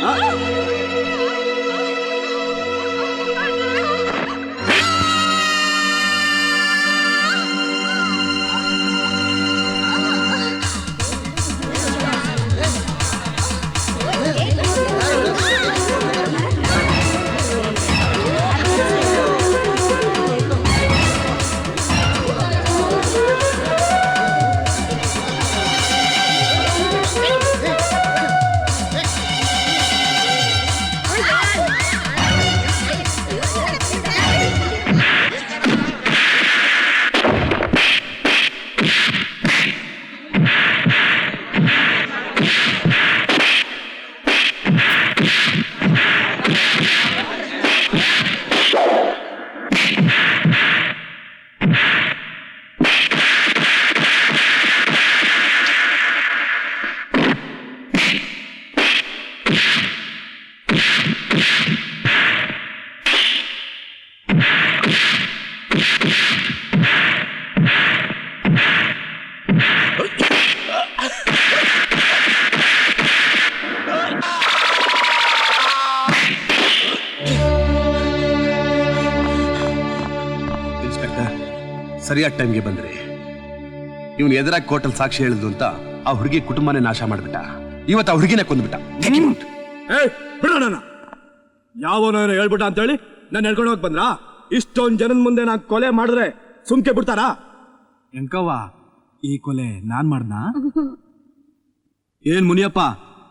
Inspector ಸರಿಯಾದ ಟೈಮ್ಗೆ ಬಂದ್ರಿ. ಇವನು ಎದುರಾಗಿ ಕೋರ್ಟಲ್ ಸಾಕ್ಷಿ ಹೇಳಿದ್ರು ಅಂತ ಆ ಹುಡುಗಿ ಕುಟುಂಬನೇ ನಾಶ ಮಾಡ್ಬಿಟ್ಟ. ಇವತ್ತು ಆ ಹುಡುಗಿನೇ ಕೊಂದ್ಬಿಟ್ಟ. ಏಯ್ ಬಿಡೋಣ ಯಾವನೋ ಏನೋ ಹೇಳ್ಬಿಟ್ಟ ಅಂತೇಳಿ ನಾನು ಹೇಳ್ಕೊಂಡು ಹೋಗಿ ಬಂದ್ರಾ? ಇಷ್ಟೊಂದ್ ಜನದ ಮುಂದೆ ನಾನು ಕೊಲೆ ಮಾಡಿದ್ರೆ ಸುಮ್ಕೆ ಬಿಡ್ತಾರಾ? ಎಂಕವ್ವ ಈ ಕೊಲೆ ನಾನ್ ಮಾಡ್ದಾ ಏನ್ ಮುನಿಯಪ್ಪ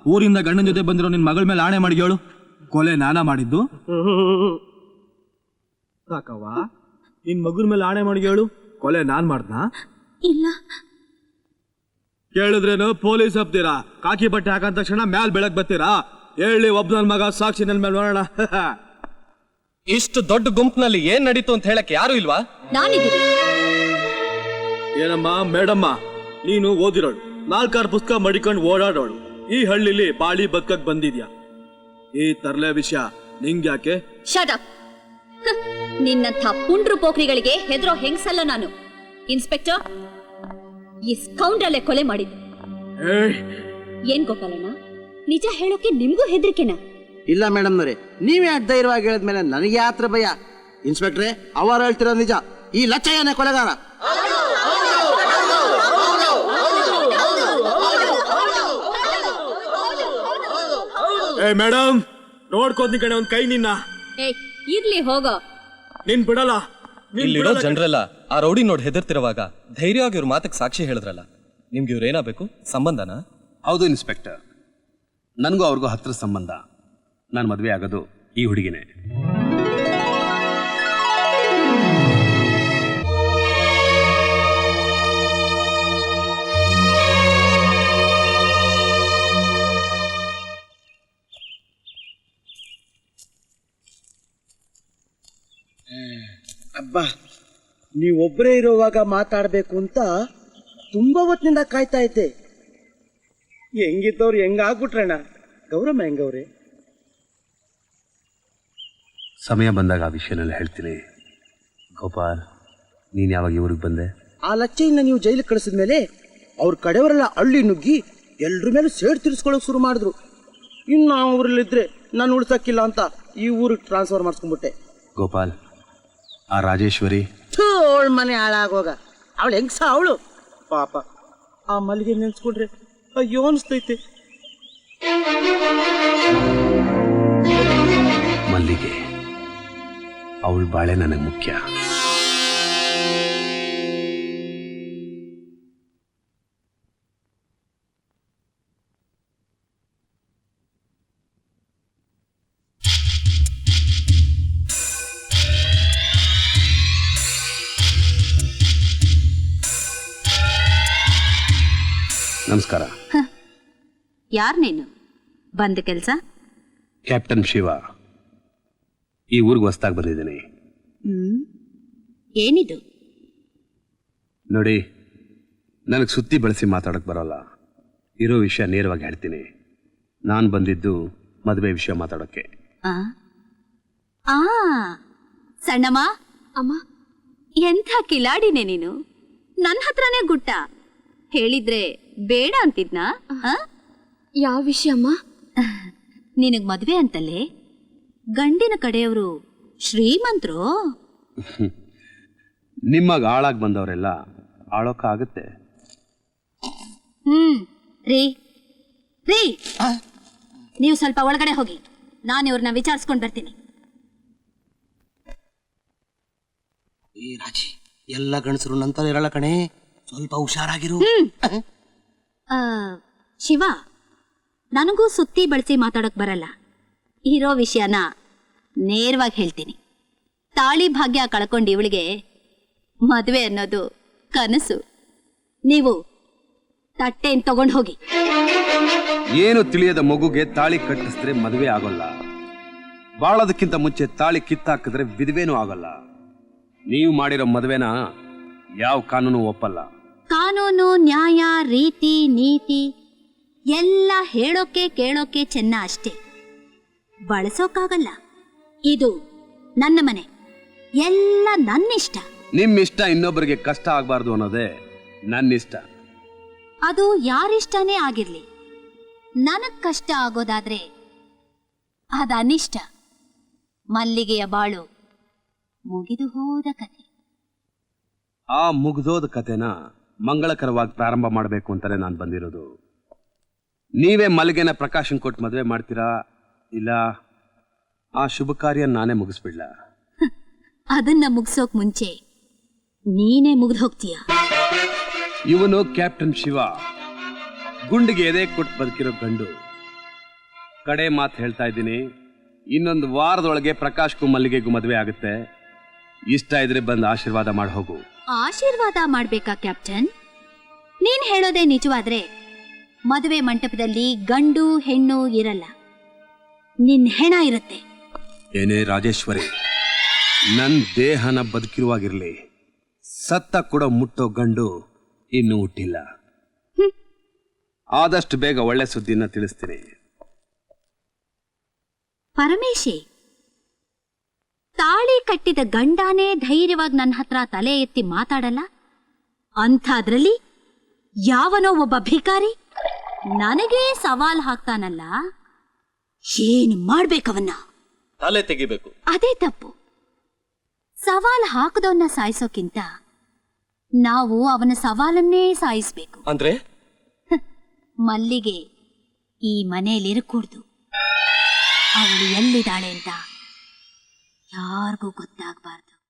ಊರಿಂದ ಗಂಡನ ಜೊತೆ ಬಂದಿರೋ ನಿನ್ ಮಗಳ ಮೇಲೆ ಆಣೆ ಮಾಡಿ ಹೇಳು. ಕೊಲೆ ನಾನಾ ಮಾಡಿದ್ದು? ಸಾಕವ್ವ ನಿನ್ ಮಗನ ಮೇಲೆ ಆಣೆ ಮಾಡಿ ಹೇಳು. ಕೊಲೆ ನಾನ್ ಮಾಡ್ದಾ ಇಲ್ಲ. ಕೇಳಿದ್ರೇನು ಪೊಲೀಸ್ ಹಬ್ತೀರಾ? ಕಾಕಿ ಬಟ್ಟೆ ಹಾಕಂದ ತಕ್ಷಣ ಮ್ಯಾಲ್ ಬೆಳಕ್ ಬರ್ತೀರಾ? ಹೇಳಿ ಒಬ್ಬ ನನ್ ಮಗ ಸಾಕ್ಷಿ ನನ್ ಮೇಲೆ ನೋಡೋಣ ಇಷ್ಟು ದೊಡ್ಡ ಗುಂಪಿನಲ್ಲಿ ಏನ್ ನಡೀತು ಅಂತ ಹೇಳಕ್ ಯಾರು ಇಲ್ವಾ? ನಾನಿದ್ದೀನಿ. ಏನಮ್ಮ ಮೇಡಮ್ಮ ನೀನು ಓದಿರೋಳು. ನಾಲ್ಕಾರು ಪುಸ್ತಕ ಮಡಿಕೊಂಡು ಓಡಾಡೋಳು. ಈ ಹಳ್ಳಿಲಿ ಬಾಳಿ ಬದುಕಕ್ ಬಂದಿದ್ಯಾ? ಈ ತರ್ಲೆ ವಿಷಯ ನಿಂಗ್ಯಾಕೆ? ಶಟ್ ಅಪ್ ನಿನ್ನಂಥ ಪುಂಡ್ರು ಪೋಖ್ರಿಗಳಿಗೆ ಹೆದರೋ ಹೆಂಗ್ಸಲ್ಲ ನಾನು? ಇನ್ಸ್ಪೆಕ್ಟರ್ ಈ ಸ್ಕೌಂಡ್ರಲ್ಲೇ ಕೊಲೆ ಮಾಡಿದ್ದು. ಏಯ್! ಏನ್ ಗೋಪಾಲಣ್ಣ? ನಿಜ ಹೇಳೋಕೆ ನಿಮ್ಗೂ ಹೆದರಿಕೆನಾ? ಇಲ್ಲ ಮೇಡಮ್ನವ್ರೆ ನೀವೇ ಅಡ್ಡ ಇರುವಾಗ ಹೇಳಿದ್ಮೇಲೆ ನನಗೆ ಯಾತ್ರ ಭಯ. ಇನ್ಸ್ಪೆಕ್ಟ್ರೆ ಅವರು ಹೇಳ್ತಿರೋ ನಿಜ. ಈ ಲಚ್ಚಯ್ಯನೇ ಕೊಲೆಗಾರ. ಏ ಮೇಡಮ್ ನೋಡ್ಕೋತೀನಿ ಕಣೆ ಒಂದ್ ಕೈ ನಿನ್ನ. ಏ ಇರ್ಲಿ ಹೋಗೋ. ನಿನ್ ಬಿಡಲ್ಲ. ನಿನ್ ಇಲ್ಲಿರೋ ಬಿಡಲ್ಲ. ಜನರೆಲ್ಲ ಆ ರೌಡಿ ನೋಡಿ ಹೆದರ್ತಿರುವಾಗ ಧೈರ್ಯವಾಗಿ ಇವ್ರ ಮಾತಕ್ಕೆ ಸಾಕ್ಷಿ ಹೇಳಿದ್ರಲ್ಲ ನಿಮ್ಗೆ ಇವ್ರು ಏನಾಗಬೇಕು? ಸಂಬಂಧನ? ಹೌದು ಇನ್ಸ್ಪೆಕ್ಟರ್. ನನಗೂ ಅವ್ರಿಗೂ ಹತ್ರ ಸಂಬಂಧ. ನಾನು ಮದುವೆ ಆಗೋದು ಈ ಹುಡುಗಿನೇ. ಅಬ್ಬಾ ನೀವೊಬ್ಬರೇ ಇರುವಾಗ ಮಾತಾಡಬೇಕು ಅಂತ ತುಂಬಾ ಹೊತ್ತಿನಿಂದ ಕಾಯ್ತಾ ಇದ್ದೆ. ಹೆಂಗಿದ್ದವ್ರು ಹೆಂಗಾಗ್ಬಿಟ್ರಣ್ಣ? ಗೌರಮ್ಮ ಹೆಂಗವ್ರೆ? ಸಮಯ ಬಂದಾಗ ಆ ವಿಷಯನೆಲ್ಲ ಹೇಳ್ತೀನಿ. ಗೋಪಾಲ್ ನೀನು ಯಾವಾಗ ಇವ್ರಿಗೆ ಬಂದೆ? ಆ ಲಚ್ಚೆಯಿಂದ ನೀವು ಜೈಲಿಗೆ ಕಳಿಸಿದ ಮೇಲೆ ಅವ್ರ ಕಡೆಯವರೆಲ್ಲ ಹಳ್ಳಿ ನುಗ್ಗಿ ಎಲ್ರ ಮೇಲೆ ಸೇಡ್ ತೀರಿಸ್ಕೊಳ್ಳೋಕೆ ಶುರು ಮಾಡಿದ್ರು. ಇನ್ನು ಆ ಊರಲ್ಲಿದ್ರೆ ನಾನು ಉಳ್ಸಕ್ಕಿಲ್ಲ ಅಂತ ಈ ಊರಿಗೆ ಟ್ರಾನ್ಸ್ಫರ್ ಮಾಡಿಸ್ಕೊಂಡ್ಬಿಟ್ಟೆ. ಗೋಪಾಲ್ ಆ ರಾಜೇಶ್ವರಿ. ಅವಳ ಮನೆ ಹಾಳಾಗೋಗ. ಅವಳು ಹೆಂಗ್ಸ ಅವಳು? ಪಾಪ. ಆ ಮಲ್ಲಿಗೆ ನೆನ್ಸ್ಕೊಂಡ್ರೆ ಅಯ್ಯೋ ಅನಿಸ್ತೈತೆ. ಮಲ್ಲಿಗೆ ಅವಳ ಬಾಳೆ ನನಗೆ ಮುಖ್ಯ. ನಮಸ್ಕಾರ. ಯಾರ್ ನೀನು? ಬಂದ ಕೆಲಸ? ಕ್ಯಾಪ್ಟನ್ ಶಿವ. ಈ ಊರಿಗೆ ಹೊಸ್ದಾಗಿ ಬಂದಿದ್ದೀನಿ. ಹ್ಮ್. ಏನಿದು? ನೋಡಿ ನನಗೆ ಸುತ್ತಿ ಬಳಸಿ ಮಾತಾಡೋಕೆ ಬರೋಲ್ಲ. ಇರೋ ವಿಷಯ ನೇರವಾಗಿ ಹೇಳ್ತೀನಿ. ನಾನು ಬಂದಿದ್ದು ಮದುವೆ ವಿಷಯ ಮಾತಾಡೋಕ್ಕೆ. ಆ? ಆ. ಸಣ್ಣಮ್ಮ ಅಮ್ಮ. ಎಂಥ ಕಿಲಾಡಿನೇ ನೀನು? ನನ್ನ ಹತ್ರನೇ ಗುಟ್ಟ. ಹೇಳಿದ್ರೆ ಬೇಡ ಅಂತಿದ್ನಾ? ಆ? ಯಾವ ವಿಷಯ ಅಮ್ಮ? ನಿನಗ್ ಮದ್ವೆ ಅಂತಲೇ ಗಂಡಿನ ಕಡೆಯವರು ಶ್ರೀಮಂತರು? ನಿಮ್ಮಗ ಆಳಾಗಿ ಬಂದವರೆಲ್ಲ ಆಗುತ್ತೆ ಹ್ಮ್ ರೀ. ರೀ. ನೀವು ಸ್ವಲ್ಪ ಒಳಗಡೆ ಹೋಗಿ. ನಾನು ಇವ್ರನ್ನ ವಿಚಾರಿಸ್ಕೊಂಡು ಬರ್ತೀನಿ. ಏ ರಾಜಿ ಎಲ್ಲ ಗಂಡಸರು ನಂತರ ಇರಲ್ಲ ಕಣೆ. ಸ್ವಲ್ಪ ಹುಷಾರಾಗಿರು. ಆ, ಶಿವ ನನಗೂ ಸುತ್ತಿ ಬಳಸಿ ಮಾತಾಡಕ್ ಬರಲ್ಲ. ಇರೋ ವಿಷಯನ ನೇರವಾಗಿ ಹೇಳ್ತೀನಿ. ತಾಳಿ ಭಾಗ್ಯ ಕಳ್ಕೊಂಡು ಇವಳಿಗೆ ಮದುವೆ ಅನ್ನೋದು ಕನಸು. ನೀವು ತಟ್ಟೆನ್ ತಗೊಂಡು ಹೋಗಿ. ಏನು ತಿಳಿಯದ ಮಗುಗೆ ತಾಳಿ ಕಟ್ಟಿಸಿದ್ರೆ ಮದುವೆ ಆಗೋಲ್ಲ. ಬಾಳೋದಕ್ಕಿಂತ ಮುಂಚೆ ತಾಳಿ ಕಿತ್ತಾಕಿದ್ರೆ ವಿಧವೇನೂ ಆಗಲ್ಲ. ನೀವು ಮಾಡಿರೋ ಮದುವೆನ ಯಾವ ಕಾನೂನು ಒಪ್ಪಲ್ಲ. ಕಾನೂನು ನ್ಯಾಯ ರೀತಿ ನೀತಿ ಎಲ್ಲ ಹೇಳೋಕೆ ಕೇಳೋಕೆ ಚೆನ್ನ ಅಷ್ಟೇ. ಬಳಸೋಕ್ಕಾಗಲ್ಲ ಇದು ನನ್ನ ಮನೆ. ಎಲ್ಲ ನನ್ನಿಷ್ಟ. ನಿಮ್ಮ ಇಷ್ಟ ಇನ್ನೊಬ್ಬರಿಗೆ ಕಷ್ಟ ಆಗಬಾರ್ದು ಅನ್ನೋದೇ ನನ್ನ ಇಷ್ಟ ಅದು ಯಾರಿಷ್ಟನೇ ಆಗಿರ್ಲಿ. ನನಗ್ ಕಷ್ಟ ಆಗೋದಾದ್ರೆ ಅದ ಅನಿಷ್ಟ. ಮಲ್ಲಿಗೆಯ ಬಾಳು ಮುಗಿದು ಹೋದ ಕತೆ ಆ ಮುಗ್ದೋದ ಕತೆನ ಮಂಗಳಕರವಾಗಿ ಪ್ರಾರಂಭ ಮಾಡಬೇಕು ಅಂತಲೇ ನಾನು ಬಂದಿರೋದು. ನೀವೇ ಮಲ್ಲಿಗೆನ ಪ್ರಕಾಶನ್ ಕೊಟ್ಟು ಮದುವೆ ಮಾಡ್ತೀರಾ? ಇಲ್ಲ ಆ ಶುಭ ಕಾರ್ಯ ನಾನೇ ಮುಗಿಸ್ಬಿಡ್ಲ? ಅದನ್ನ ಮುಗಿಸೋಕ್ ಮುಂಚೆ ನೀನೇ ಮುಗ್ದು ಹೋಗ್ತೀಯ? ಇವನು ಕ್ಯಾಪ್ಟನ್ ಶಿವ. ಗುಂಡಿಗೆ ಎದೆ ಕೊಟ್ಟು ಬದುಕಿರೋ ಗಂಡು. ಕಡೆ ಮಾತು ಹೇಳ್ತಾ ಇದ್ದೀನಿ ಇನ್ನೊಂದು ವಾರದೊಳಗೆ ಪ್ರಕಾಶ್ಗೂ ಮಲ್ಲಿಗೆಗೂ ಮದುವೆ ಆಗುತ್ತೆ. ಇಷ್ಟ ಇದ್ರೆ ಬಂದು ಆಶೀರ್ವಾದ ಮಾಡಿ ಹೋಗು. ಆಶೀರ್ವಾದ ಮಾಡ್ಬೇಕಾ ಕ್ಯಾಪ್ಟನ್? ನೀನ್ ಹೇಳೋದೇ ನಿಜವಾದ್ರೆ ಮದುವೆ ಮಂಟಪದಲ್ಲಿ ಗಂಡು ಹೆಣ್ಣು ಇರಲ್ಲ. ನಿನ್ ಹೆಣ ಇರುತ್ತೆ. ಏನೇ ರಾಜೇಶ್ವರಿ ನನ್ನ ದೇಹನ ಬದುಕಿರುವಾಗಿರ್ಲಿ ಸತ್ತ ಕೂಡ ಮುಟ್ಟೋ ಗಂಡು ಇನ್ನೂ ಹುಟ್ಟಿಲ್ಲ. ಆದಷ್ಟು ಬೇಗ ಒಳ್ಳೆ ಸುದ್ದಿನ ತಿಳಿಸ್ತೀನಿ. ಪರಮೇಶಿ ತಾಳಿ ಕಟ್ಟಿದ ಗಂಡಾನೇ ಧೈರ್ಯವಾಗಿ ನನ್ನ ಹತ್ರ ತಲೆ ಎತ್ತಿ ಮಾತಾಡಲ್ಲ? ಅಂಥದ್ರಲ್ಲಿ ಯಾವನೋ ಒಬ್ಬ ಭಿಕಾರಿ ನನಗೇ ಸವಾಲ್ ಹಾಕ್ತಾನಲ್ಲ? ಏನ್ ಮಾಡ್ಬೇಕವನ್ನ? ತಲೆ ತೆಗಿಬೇಕು. ಅದೇ ತಪ್ಪು. ಸವಾಲ್ ಹಾಕದವನ್ನ ಸಾಯಿಸೋಕ್ಕಿಂತ ನಾವು ಅವನ ಸವಾಲನ್ನೇ ಸಾಯಿಸ್ಬೇಕು. ಅಂದ್ರೆ? ಮಲ್ಲಿಗೆ ಈ ಮನೆಯಲ್ಲಿರಕೂಡ್ದು. ಅವಳು ಎಲ್ಲಿದ್ದಾಳೆ ಅಂತ ಯಾರಿಗೂ ಗೊತ್ತಾಗಬಾರ್ದು.